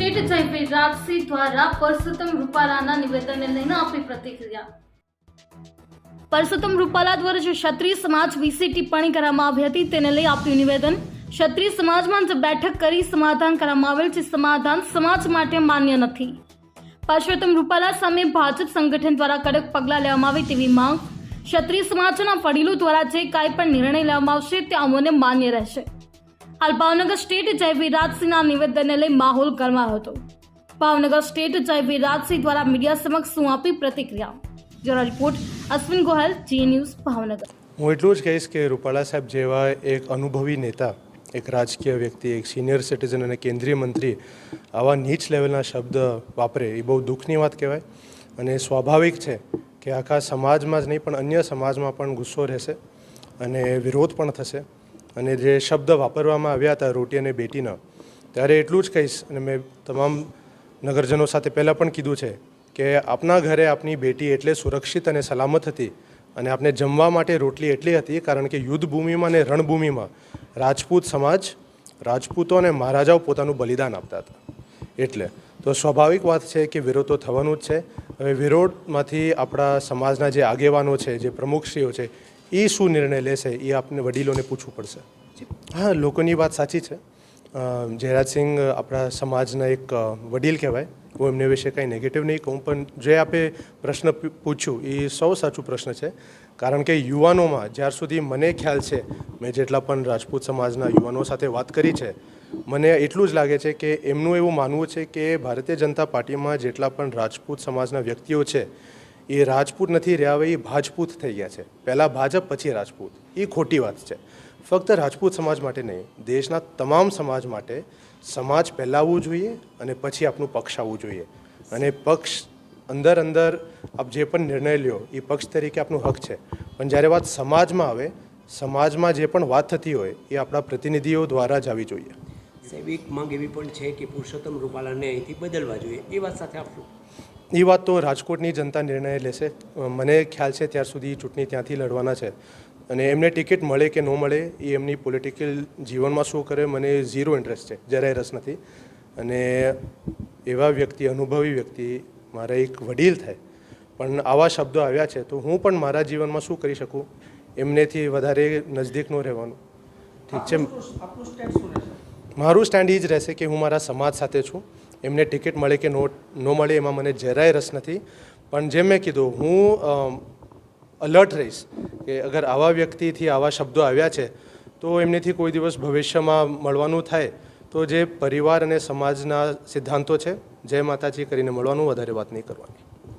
State Jaybhai Rajsinh દ્વારા પરસોત્તમ રૂપાલાના નિવેદનને લઈને આપી પ્રતિક્રિયા. પરસોત્તમ રૂપાલા દ્વારા જે ક્ષત્રિય સમાજ વિશે ટિપ્પણી કરવામાં આવી હતી તેને લઈ આપ્યું નિવેદન. ક્ષત્રિય સમાજમાં જે બેઠક કરી સમાધાન કરવામાં આવેલ છે. સમાધાન સમાજ માટે માન્ય નથી. પરસોત્તમ રૂપાલા સામે ભાજપ સંગઠન દ્વારા કડક પગલાં લેવામાં આવે તેવી માંગ. ક્ષત્રિય સમાજના વડીલો દ્વારા જે કાંઈ પણ નિર્ણય લેવામાં આવશે તે અમોને માન્ય રહેશે. હાલ ભાવનગર સ્ટેટ જય વિરાજસિંહના નિવેદનને લઈ માહોલ ગરમાયો હતો. ભાવનગર સ્ટેટ જય વિરાજસિંહ દ્વારા મીડિયા સમક્ષ શું આપી પ્રતિક્રિયા? જરા report, Ashwin Gohel, Zee news Bhavnagar. હું એટલું જ કહીશ કે રૂપાલા સાહેબ જેવા એક અનુભવી નેતા, એક રાજકીય વ્યક્તિ, એક સિનિયર સિટીઝન અને કેન્દ્રીય મંત્રી આવા નીચ લેવલના શબ્દ વાપરે એ બહુ દુઃખની વાત કહેવાય. અને સ્વાભાવિક છે કે આખા સમાજમાં જ નહીં, પણ અન્ય સમાજમાં પણ ગુસ્સો રહેશે અને વિરોધ પણ થશે. અને જે શબ્દ વાપરવામાં આવ્યા હતા રોટી અને બેટીના, ત્યારે એટલું જ કહીશ અને મેં તમામ નગરજનો સાથે પહેલાં પણ કીધું છે કે આપના ઘરે આપની બેટી એટલે સુરક્ષિત અને સલામત હતી અને આપને જમવા માટે રોટલી એટલી હતી કારણ કે યુદ્ધ ભૂમિમાં અને રણભૂમિમાં રાજપૂત સમાજ, રાજપૂતો અને મહારાજાઓ પોતાનું બલિદાન આપતા હતા. એટલે તો સ્વાભાવિક વાત છે કે વિરોધ તો થવાનું જ છે. હવે વિરોધમાંથી આપણા સમાજના જે આગેવાનો છે, જે પ્રમુખશ્રીઓ છે એ શું નિર્ણય લેશે એ આપને વડીલોને પૂછવું પડશે. હા, લોકોની વાત સાચી છે. જયરાજ જયરાજસિંહ આપણા સમાજના એક વડીલ કહેવાય. હું એમને વિશે કંઈ નેગેટિવ નહીં કહું, પણ જે આપે પ્રશ્ન પૂછ્યું, એ સૌ સાચું પ્રશ્ન છે. કારણ કે યુવાનોમાં જ્યાર સુધી મને ખ્યાલ છે, મેં જેટલા પણ રાજપૂત સમાજના યુવાનો સાથે વાત કરી છે, મને એટલું જ લાગે છે કે એમનું એવું માનવું છે કે ભારતીય જનતા પાર્ટીમાં જેટલા પણ રાજપૂત સમાજના વ્યક્તિઓ છે એ રાજપૂત નથી રહ્યા હવે એ ભાજપૂત થઈ ગયા છે. પહેલાં ભાજપ, પછી રાજપૂત. એ ખોટી વાત છે. ફક્ત રાજપૂત સમાજ માટે નહીં, દેશના તમામ સમાજ માટે સમાજ પહેલાં આવવું જોઈએ અને પછી આપનું પક્ષ આવવું જોઈએ. અને પક્ષ અંદર અંદર આપ જે પણ નિર્ણય લ્યો, એ પક્ષ તરીકે આપનું હક છે. પણ જ્યારે વાત સમાજમાં આવે, સમાજમાં જે પણ વાત થતી હોય, એ આપણા પ્રતિનિધિઓ દ્વારા જ આવી જોઈએ. માંગ એવી પણ છે કે પુરુષોત્તમ રૂપાલાને અહીંથી બદલવા જોઈએ. એ વાત સાથે આપશું એ વાત તો રાજકોટની જનતા નિર્ણય લેશે. મને ખ્યાલ છે ત્યાર સુધી ચૂંટણી ત્યાંથી લડવાના છે. અને એમને ટિકિટ મળે કે ન મળે એ એમની પોલિટિકલ જીવનમાં શું કરે મને ઝીરો ઇન્ટરેસ્ટ છે, જરાય રસ નથી. અને એવા વ્યક્તિ, અનુભવી વ્યક્તિ મારા એક વડીલ થાય. પણ આવા શબ્દો આવ્યા છે તો હું પણ મારા જીવનમાં શું કરી શકું? એમનેથી વધારે નજદીક રહેવાનું. ઠીક છે. મારું સ્ટેન્ડ એ જ રહેશે કે હું મારા સમાજ સાથે છું. એમને ટિકિટ મળે કે નો, ન મળે એમાં મને જરાય રસ નથી. પણ જેમ મેં કીધું, હું અલર્ટ રહીશ કે અગર આવા વ્યક્તિથી આવા શબ્દો આવ્યા છે, તો એમનેથી કોઈ દિવસ ભવિષ્યમાં મળવાનું થાય. તો જે પરિવાર અને સમાજના સિદ્ધાંતો છે, જય માતાજી કરીને મળવાનું, વધારે વાત નહીં કરવાની.